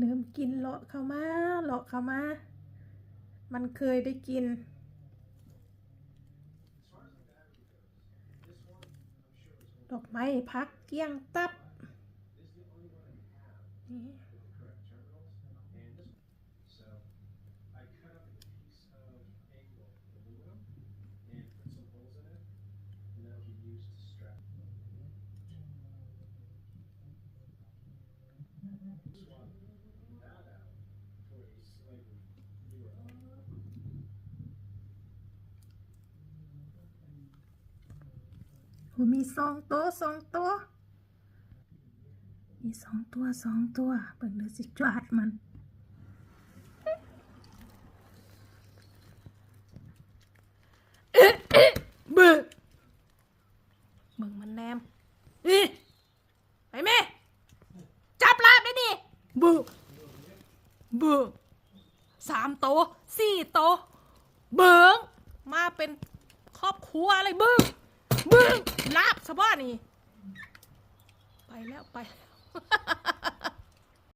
เริ่มกินเลาะเข้ามาเลาะเข้ามา มันเคยได้กิน ดอกไม้พักเกี้ยงตับนี่ มีสองตัวสองตัว มีสองตัวสองตัวเบิ่งเดูสิจวดมันเบิ่งเบิ่งมันแนมนี่ไปแม่จับลาบได้ดิบึกบึสามโตวสี่โตวเบิ่งมาเป็นครอบครัวอะไรบึ้งบึ้ง ลาบสะบ้านี่ ไปแล้วไปแล้ว